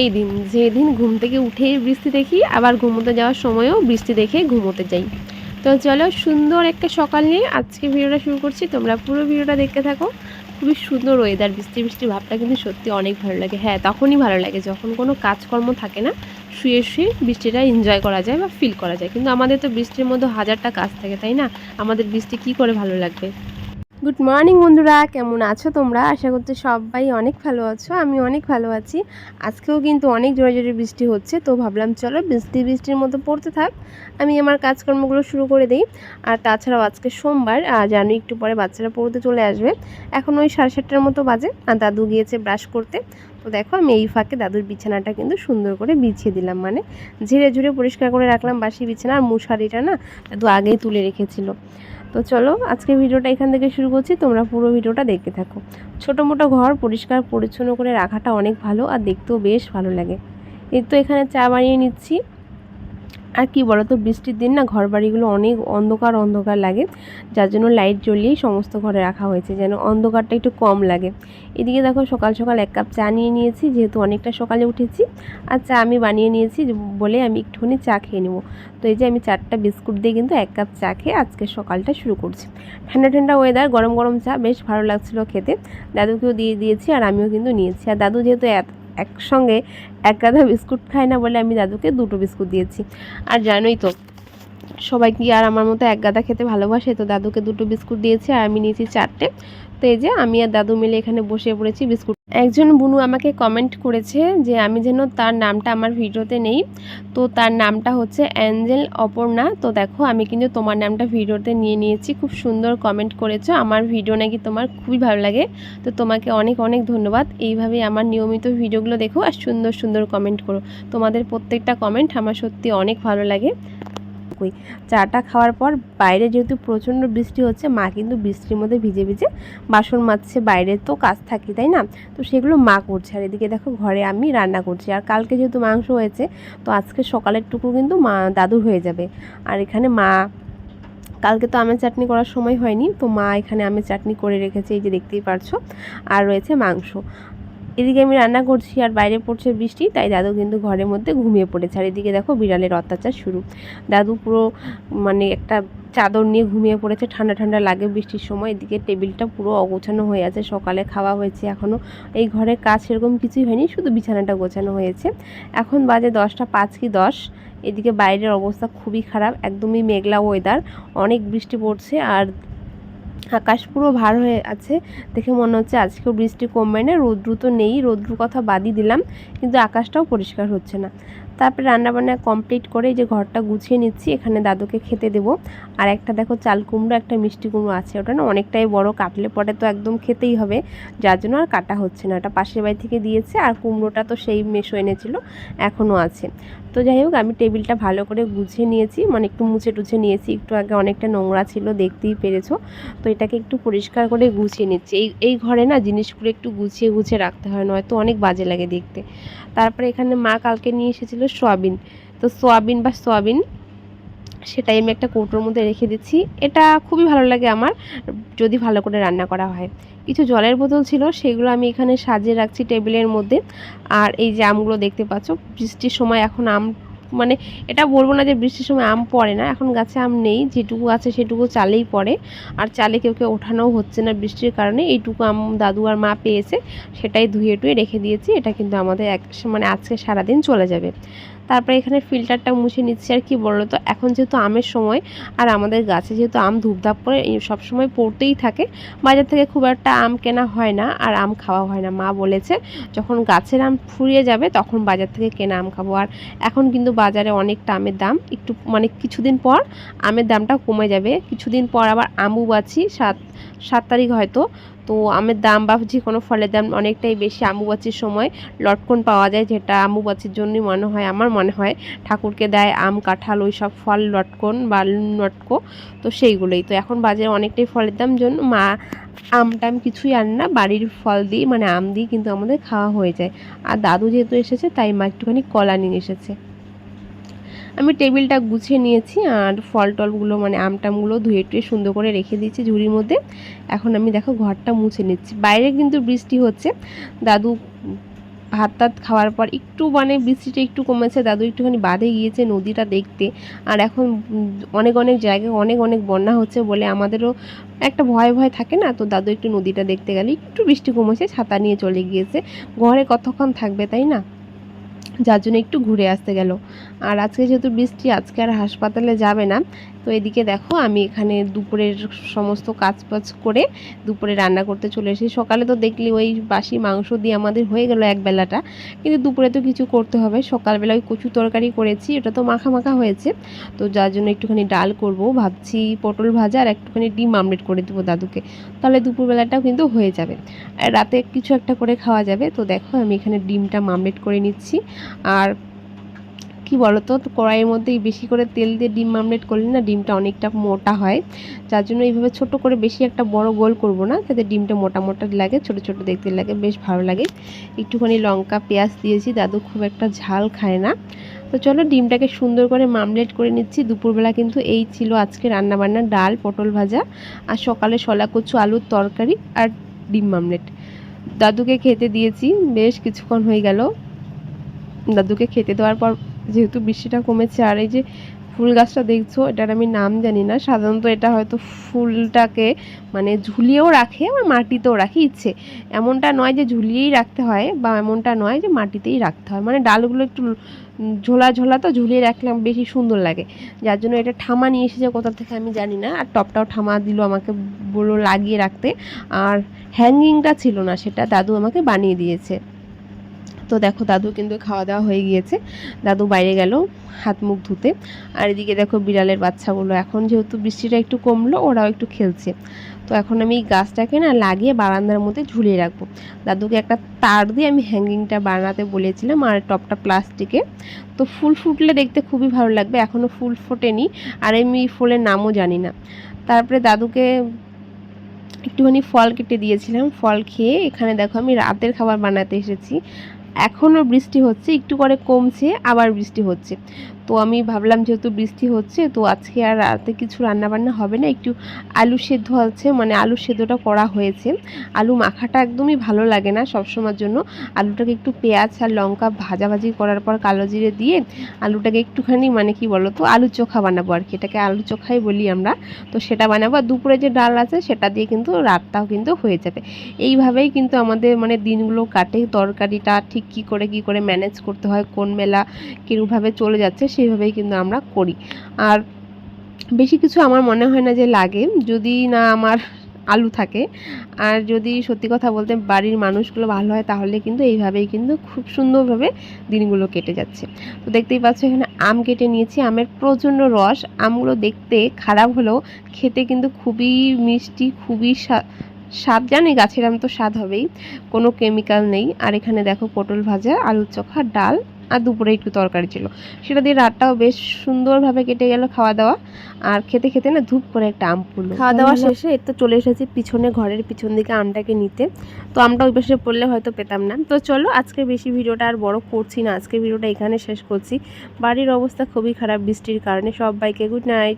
এই দিন, যেদিন ঘুম থেকে উঠে বৃষ্টি দেখি, আবার ঘুমোতে যাওয়ার সময়ও বৃষ্টি দেখে ঘুমোতে যাই। তো চলো, সুন্দর একটা সকাল নিয়ে আজকে ভিডিওটা শুরু করছি। তোমরা পুরো ভিডিওটা দেখতে থাকো। খুবই সুন্দর ওয়েদার বৃষ্টি বৃষ্টি ভাবটা কিন্তু সত্যি অনেক ভালো লাগে। হ্যাঁ তখনই ভালো লাগে যখন কোনো কাজকর্ম থাকে না, শুয়ে শুয়ে বৃষ্টিটা এনজয় করা যায় বা ফিল করা যায়। কিন্তু আমাদের তো বৃষ্টির মধ্যে হাজারটা কাজ থাকে, তাই না? আমাদের বৃষ্টি কি করে ভালো লাগবে? গুড মর্নিং বন্ধুরা। কেমন আছো তোমরা? আশা করছি সবাই অনেক ভালো আছো, আমি অনেক ভালো আছি। আজকেও কিন্তু অনেক জোরে জোরে বৃষ্টি হচ্ছে, তো ভাবলাম চলো বৃষ্টি বৃষ্টির মতো পড়তে থাক। আমি আমার কাজকর্মগুলো শুরু করে দিই। আর তাছাড়াও আজকে সোমবার জানি একটু পরে বাচ্চারা পড়তে চলে আসবে। এখন ওই সাড়ে সাতটার মতো বাজে, আর দাদু গিয়েছে ব্রাশ করতে। তো দেখো আমি এই ফাঁকে দাদুর বিছানাটা কিন্তু সুন্দর করে বিছিয়ে দিলাম মানে ঝিরে ঝুরে পরিষ্কার করে রাখলাম বাসি বিছানা আর মশারিটা না দাদু আগেই তুলে রেখেছিল। তো চলো আজকে ভিডিওটা এখান থেকে শুরু করছি, তোমরা পুরো ভিডিওটা দেখতে থাকো। ছোটো মোটো ঘর পরিষ্কার পরিচ্ছন্ন করে রাখাটা অনেক ভালো আর দেখতেও বেশ ভালো লাগে। এই তো এখানে চা বানিয়ে নিচ্ছি। আর কি বলো তো বৃষ্টির দিন না ঘর বাড়িগুলো অনেক অন্ধকার অন্ধকার লাগে, যার জন্য লাইট জ্বলিয়েই সমস্ত ঘরে রাখা হয়েছে, যেন অন্ধকারটা একটু কম লাগে। এদিকে দেখো সকাল সকাল এক কাপ চা নিয়ে নিয়েছি, যেহেতু অনেকটা সকালে উঠেছি, আর চা আমি বানিয়ে নিয়েছি বলে আমি একটুখানি চা খেয়ে নেব। তো এই যে আমি চারটা বিস্কুট দিয়ে কিন্তু এক কাপ চা খেয়ে আজকে সকালটা শুরু করছি। ঠান্ডা ঠান্ডা ওয়েদার গরম গরম চা, বেশ ভালো লাগছিল খেতে। দাদুকেও দিয়ে দিয়েছি আর আমিও কিন্তু নিয়েছি। আর দাদু যেহেতু একসঙ্গে এক গাদা বিস্কুট খায় না বলে আমি দাদুকে দুটো বিস্কুট দিয়েছি। আর জানোই তো, সবাই কি আর আমার মতো এক গাদা খেতে ভালোবাসে? তো দাদুকে দুটো বিস্কুট দিয়েছি আর আমি নিয়েছি চারটে। তো এই যে আমি আর দাদু মিলে এখানে বসে পড়েছি বিস্কুট একজন বুনু আমাকে কমেন্ট করেছে যে, আমি যেন তার নামটা আমার ভিডিওতে নেই। তো তার নামটা হচ্ছে অ্যাঞ্জেল অপর্ণা। তো দেখো, আমি কিন্তু তোমার নামটা ভিডিওতে নিয়ে নিয়েছি। খুব সুন্দর কমেন্ট করেছ। আমার ভিডিও নাকি তোমার খুবই ভালো লাগে। তো তোমাকে অনেক অনেক ধন্যবাদ। এইভাবেই আমার নিয়মিত ভিডিওগুলো দেখো আর সুন্দর সুন্দর কমেন্ট করো। তোমাদের প্রত্যেকটা কমেন্ট আমার সত্যি অনেক ভালো লাগে। কই চাটা খাওয়ার পর বাইরে যেহেতু প্রচণ্ড বৃষ্টি হচ্ছে, মা কিন্তু বৃষ্টির মধ্যে ভিজে ভিজে বাসন মাজছে, বাইরে তো কাজ থাকি, তাই না? তো সেগুলো মা করছে। আর এদিকে দেখো ঘরে আমি রান্না করছি। আর কালকে যেহেতু মাংস হয়েছে, তো আজকে সকালের টুকু কিন্তু মা, দাদুর হয়ে যাবে। আর এখানে মা, কালকে তো আমের চাটনি করার সময় হয়নি, তো মা এখানে আমের চাটনি করে রেখেছে, এই যে দেখতেই পারছ। আর রয়েছে মাংস। এদিকে আমি রান্না করছি আর বাইরে পড়ছে বৃষ্টি, তাই দাদু কিন্তু ঘরের মধ্যে ঘুমিয়ে পড়েছে। আর এদিকে দেখো বিড়ালের অত্যাচার শুরু। দাদু পুরো মানে একটা চাদর নিয়ে ঘুমিয়ে পড়েছে, ঠান্ডা ঠান্ডা লাগে বৃষ্টির সময়। এদিকে টেবিলটা পুরো অগোছানো হয়ে আছে, সকালে খাওয়া হয়েছে এখনও এই ঘরে কাজ সেরকম কিছুই হয়নি, শুধু বিছানাটা গোছানো হয়েছে। এখন বাজে দশটা পাঁচ কি দশ। এদিকে বাইরের অবস্থা খুবই খারাপ, একদমই মেঘলা ওয়েদার অনেক বৃষ্টি পড়ছে আর আকাশ পুরো ভার হয়ে আছে। দেখে মনে হচ্ছে আজকেও বৃষ্টি কমবে না, রৌদ্র তো নেই, রৌদ্রুর কথা বাদই দিলাম, কিন্তু আকাশটাও পরিষ্কার হচ্ছে না। তারপরে রান্নাবান্না কমপ্লিট করে যে ঘরটা গুছিয়ে নিচ্ছি, এখানে দাদুকে খেতে দেব। আর একটা দেখো চাল কুমড়ো, একটা মিষ্টি কুমড়ো আছে, ওটা না অনেকটাই বড়, কাটলে পরে তো একদম খেতেই হবে, যার জন্য আর কাটা হচ্ছে না। ওটা পাশের বাড়ি থেকে দিয়েছে, আর কুমড়োটা তো সেই মেশো এনেছিল, এখনও আছে। তো যাই হোক, আমি টেবিলটা ভালো করে গুছিয়ে নিয়েছি মানে একটু মুছে টুছে নিয়েছি, একটু আগে অনেকটা নোংরা ছিল, দেখতেই পেরেছ। তো এটাকে একটু পরিষ্কার করে গুছিয়ে নিচ্ছি। এই এই ঘরে না জিনিসগুলো একটু গুছিয়ে গুছিয়ে রাখতে হয়, নয়তো অনেক বাজে লাগে দেখতে। তারপরে এখানে মা কালকে নিয়ে এসেছিল সোয়াবিন। তো সোয়াবিন বা সোয়াবিন, সেটাই আমি একটা কৌটোর মধ্যে রেখে দিচ্ছি। এটা খুবই ভালো লাগে আমার, যদি ভালো করে রান্না করা হয়। কিছু জলের বোতল ছিল, সেগুলো আমি এখানে সাজিয়ে রাখছি টেবিলের মধ্যে। আর এই যে আমগুলো দেখতে পাচ্ছ, বৃষ্টির সময় এখন আম মানে এটা বলব না যে বৃষ্টির সময় আম পড়ে না, এখন গাছে আম নেই, যেটুকু আছে সেটুকু চালেই পড়ে। আর চালে কেউ কেউ ওঠানোও হচ্ছে না বৃষ্টির কারণে, এইটুকু আম দাদু আর মা পেয়েছে, সেটাই ধুয়ে টুয়ে রেখে দিয়েছি, এটা কিন্তু আমাদের এক মানে আজকে সারাদিন চলে যাবে। তারপরে এখানে ফিল্টারটা মুছে নিচ্ছি আর কি বলল? তো এখন যেহেতু আমের সময়, আর আমাদের গাছে যেহেতু আম ধূপধাপ করে সবসময় পড়তেই থাকে, বাজার থেকে খুব একটা আম কেনা হয় না, আর আম খাওয়া হয় না। মা বলেছে, যখন গাছের আম ফুরিয়ে যাবে, তখন বাজার থেকে কেনা আম খাব। আর এখন কিন্তু বাজারে অনেকটা আমের দাম, একটু মানে কিছুদিন পর আমের দামটা কমে যাবে। কিছুদিন পর আবার আমু বাছি সাত সাত তারিখ হয়তো। তো আমের দাম বা যে কোনো ফলের দাম অনেকটাই বেশি। আম্বুবাচির সময় লটকন পাওয়া যায়, যেটা আম্বুবাচির জন্যই মনে হয়, আমার মনে হয়। ঠাকুরকে দেয় আম, কাঁঠাল ওই সব ফল, লটকন বা লটকো, তো সেইগুলোই। তো এখন বাজারে অনেকটাই ফলের দাম জন্য মা আম টাম কিছুই আন না, বাড়ির ফল দিই মানে আম দিই কিন্তু আমাদের খাওয়া হয়ে যায়। আর দাদু যেহেতু এসেছে, তাই মা একটুখানি কলা নিয়ে এসেছে। আমি টেবিলটা গুছিয়ে নিয়েছি আর ফল টলগুলো মানে আমটামগুলো ধুয়ে টুয়ে সুন্দর করে রেখে দিয়েছি ঝুড়ির মধ্যে। এখন আমি দেখো ঘরটা মুছে নিচ্ছি। বাইরে কিন্তু বৃষ্টি হচ্ছে। দাদু ভাত টাত খাওয়ার পর একটু মানে বৃষ্টিটা একটু কমেছে। দাদু একটুখানি বাঁধে গিয়েছে নদীটা দেখতে। আর এখন অনেক অনেক জায়গায় অনেক অনেক বন্যা হচ্ছে বলে আমাদেরও একটা ভয় ভয় থাকে না? তো দাদু একটু নদীটা দেখতে গেলে একটু বৃষ্টি কমেছে, ছাতা নিয়ে চলে গিয়েছে। ঘরে কতক্ষণ থাকবে, তাই না? যার জন্য একটু ঘুরে আসতে গেল। আর আজকে যেহেতু বৃষ্টি, আজকে আর হাসপাতালে যাবে না। তো এদিকে দেখো, আমি এখানে দুপুরের সমস্ত কাজ বাজ করে দুপুরে রান্না করতে চলে এসেছি। সকালে তো দেখলি ওই বাসি মাংস দিয়ে আমাদের হয়ে গেল এক বেলাটা কিন্তু দুপুরে তো কিছু করতে হবে। সকালবেলা ওই কচু তরকারি করেছি ওটা তো মাখা মাখা হয়েছে। তো যার জন্য একটুখানি ডাল করব। ভাবছি পটল ভাজা আর একটুখানি ডিম আমলেট করে দেবো দাদুকে। তাহলে দুপুরবেলাটাও কিন্তু হয়ে যাবে। আর রাতে কিছু একটা করে খাওয়া যাবে। তো দেখো, আমি এখানে ডিমটা মামলেট করে নিচ্ছি। আর কি বলতো? কড়াইয়ের মধ্যে বেশি করে তেল দিয়ে ডিম মামলেট করলে না ডিমটা অনেকটা মোটা হয়। যার জন্য এইভাবে ছোট করে বেশি একটা বড় গোল করব না, যাতে ডিমটা মোটা মোটা লাগে, ছোট ছোট দেখতে লাগে, বেশ ভালো লাগে। একটুখানি লঙ্কা, পেঁয়াজ দিয়েছি, দাদু খুব একটা ঝাল খায় না। তো চলো ডিমটাকে সুন্দর করে মামলেট করে নিচ্ছি। দুপুরবেলা কিন্তু এই ছিল আজকে রান্নাবান্না, ডাল, পটল ভাজা আর সকালে শলা কচু আলুর তরকারি আর ডিম মামলেট দাদুকে খেতে দিয়েছি, বেশ কিছুক্ষণ হয়ে গেল। দাদুকে খেতে দেওয়ার পর যেহেতু বৃষ্টিটা কমেছে, আর এই যে ফুল গাছটা দেখছ, এটার আমি নাম জানি না। সাধারণত এটা হয়তো ফুলটাকে মানে ঝুলিয়েও রাখে, আবার মাটিতেও রাখে, ইচ্ছে। এমনটা নয় যে ঝুলিয়েই রাখতে হয়, বা এমনটা নয় যে মাটিতেই রাখতে হয়। মানে ডালগুলো একটু ঝোলা ঝোলা তো ঝুলিয়ে রাখলে বেশি সুন্দর লাগে। যার জন্য এটা ঠামা নিয়ে এসেছে কোথা থেকে আমি জানি না, আর টপটাও ঠামা দিল আমাকে, বলল লাগিয়ে রাখতে। আর হ্যাঙ্গিংটা ছিল না, সেটা দাদু আমাকে বানিয়ে দিয়েছে। তো দেখো দাদু কিন্তু খাওয়া দাওয়া হয়ে গিয়েছে। দাদু বাইরে গেল হাত মুখ ধুতে। আর এদিকে দেখো বিড়ালের বাচ্চাগুলো এখন যেহেতু বৃষ্টিটা একটু কমলো, ওরাও একটু খেলছে। তো এখন আমি এই গাছটাকে না লাগিয়ে বারান্দার মধ্যে ঝুলিয়ে রাখব। দাদুকে একটা তার দিয়ে আমি হ্যাঙ্গিংটা বানাতে বলেছিলাম আর টপটা প্লাস্টিকে। তো ফুল ফুটলে দেখতে খুবই ভালো লাগবে এখনও ফুল ফোটেনি। আর আমি ফুলের নামও জানি না। তারপরে দাদুকে একটুখানি ফল কেটে দিয়েছিলাম। ফল খেয়ে এখানে দেখো আমি রাতের খাবার বানাতে এসেছি। এখনও বৃষ্টি হচ্ছে, একটু করে কমছে, আবার বৃষ্টি হচ্ছে। তো আমি ভাবলাম যেহেতু বৃষ্টি হচ্ছে, তো আজকে আর রাতে কিছু রান্না বান্না হবে না, একটু আলু সেদ্ধ আছে মানে আলু সেদ্ধটা করা হয়েছে। আলু মাখাটা একদমই ভালো লাগে না সবসময়ের জন্য। আলুটাকে একটু পেঁয়াজ আর লঙ্কা ভাজাভাজি করার পর কালো জিরে দিয়ে আলুটাকে একটুখানি মানে কি বলো তো আলু চোখা বানাবো আর কি। এটাকে আলু চোখাই বলি আমরা। তো সেটা বানাবো আর দুপুরে যে ডাল আছে, সেটা দিয়ে কিন্তু রাতটাও কিন্তু হয়ে যাবে। এইভাবেই কিন্তু আমাদের মানে দিনগুলো কাটে, তরকারিটা ঠিক কী করে কী করে ম্যানেজ করতে হয়, কোন মেলা কীরকমভাবে চলে যাচ্ছে, সেইভাবেই কিন্তু আমরা করি। আর বেশি কিছু আমার মনে হয় না যে লাগে, যদি না আমার আলু থাকে। আর যদি সত্যি কথা বলতে বাড়ির মানুষগুলো ভালো হয়, তাহলে কিন্তু এইভাবেই কিন্তু খুব সুন্দরভাবে দিনগুলো কেটে যাচ্ছে। তো দেখতেই পাচ্ছ, এখানে আম কেটে নিয়েছি। আমের প্রচণ্ড রস। আমগুলো দেখতে খারাপ হলেও খেতে কিন্তু খুবই মিষ্টি, খুবই স্বাদ জানি গাছের আম তো স্বাদ হবেই। কোনো কেমিক্যাল নেই। আর এখানে দেখো পটল ভাজা আলুর চোখা ডাল আর দুপুরে একটু তরকারি ছিল। সেটা দিয়ে রাতটাও বেশ সুন্দরভাবে কেটে গেল খাওয়া দাওয়া আর খেতে খেতে না ধূপ করে একটা আম পড়ল। খাওয়া দাওয়া শেষে এর তো চলে এসেছি পিছনে ঘরের পিছন দিকে আমটাকে নিতে। তো আমটা ওই পাশে পড়লে হয়তো পেতাম না। তো চলো আজকে বেশি ভিডিওটা আর বড় করছি না। আজকে ভিডিওটা এখানে শেষ করছি। বাড়ির অবস্থা খুবই খারাপ বৃষ্টির কারণে। সবাইকে গুড নাইট